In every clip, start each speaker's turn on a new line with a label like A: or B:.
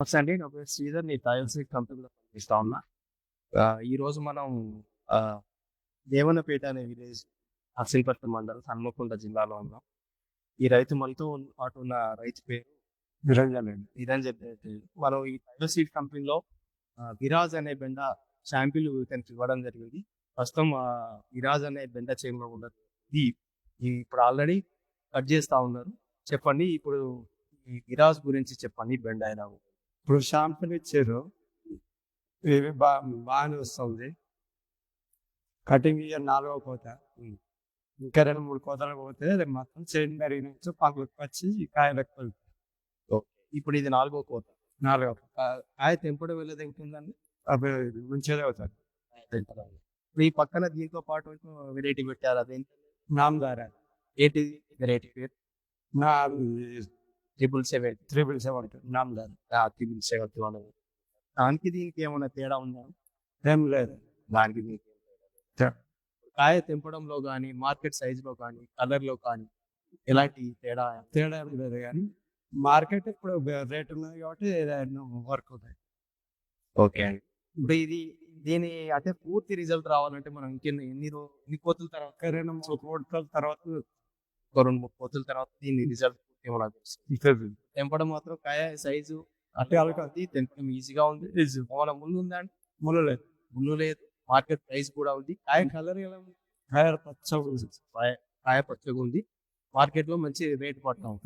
A: నమస్తే అండి నా పేరు శ్రీధర్ నేను టైల్స్ కంపెనీలో పనిచేస్తా ఉన్నా. ఆ, ఈ రోజు మనం దేవనపేట అనే విలేజ్ నర్సింపట్నం మండలం హన్మకొండ జిల్లాలో ఉన్నాం. ఈ రైతు మనతో ఉన్న- పాటు ఉన్న రైతు పేరు
B: నిరంజన్ అండి
A: నిరంజన్ రెడ్డి. మనం ఈ టైల్ సీడ్ కంపెనీలో విరాజ్ అనే బెండ శాంపిల్ ఇతనికి ఇవ్వడం జరిగింది. ప్రస్తుతం విరాజ్ అనే బెండ చేయంలో ఉన్నది. ఇప్పుడు ఆల్రెడీ కట్ చేస్తా ఉన్నారు. చెప్పండి ఇప్పుడు ఈ విరాజ్ గురించి చెప్పండి బెండ అయినా
B: ఇప్పుడు షాంపులు ఇచ్చారు. ఇవి బా బాగానే వస్తుంది. కటింగ్ ఇయర్ నాలుగో కోత. ఇంకా రెండు మూడు కోతలు పోతే అది మొత్తం చేంజ్ పెరిగిన నుంచి పక్కలకు వచ్చి కాయలకు వెళ్తాయి.
A: ఇప్పుడు ఇది నాలుగో కోత.
B: నాలుగో.
A: కాయ తెంపడం వెళ్ళేది ఎంతుందండి
B: అవి అవుతాయి.
A: ఇప్పుడు ఈ పక్కన దీంతో పాటు వెరైటీ పెట్టారు అదేంటి?
B: నామదార
A: ఏంటిది? వెరైటీ పేరు?
B: నా
A: ట్రిపుల్ సెవెన్
B: త్రిబుల్ సెవెన్ నామదార.
A: ట్రిపుల్ సెవెన్ అనేది దానికి దీనికి ఏమైనా తేడా ఉందా?
B: ఏం లేదు.
A: దానికి దీనికి లేదు. కాయ తెంపడంలో కానీ మార్కెట్ సైజులో కానీ కలర్లో కానీ ఎలాంటి తేడా?
B: తేడా లేదు కానీ మార్కెట్ ఇప్పుడు రేట్ ఉన్నది కాబట్టి వర్క్ అవుతాయి.
A: ఓకే అండి. ఇప్పుడు ఇది దీని అంటే పూర్తి రిజల్ట్ రావాలంటే మనం ఇంకెన్ని ఎన్ని ఎన్ని కోతుల తర్వాత
B: రెండు మూడు కోతల తర్వాత
A: ఒక రెండు మూడు కోతుల తర్వాత దీని రిజల్ట్ తెలుస్తుంది
B: ఇస్తుంది.
A: తెంపడం మాత్రం కాయ సైజు
B: అట్టే అలక
A: అది తెంపడం ఈజీగా ఉంది. మన ముళ్ళు ఉందా అండి?
B: ముళ్ళు లేదు.
A: ముళ్ళు లేదు. మార్కెట్ ప్రైస్ కూడా ఉంది. కాయ కలర్ ఎలా ఉంది?
B: కాయ పచ్చగా.
A: కాయ పచ్చగా ఉంది. మార్కెట్లో మంచి రేట్ పడతాం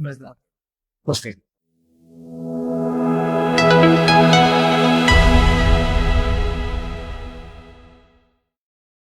A: వస్తాయి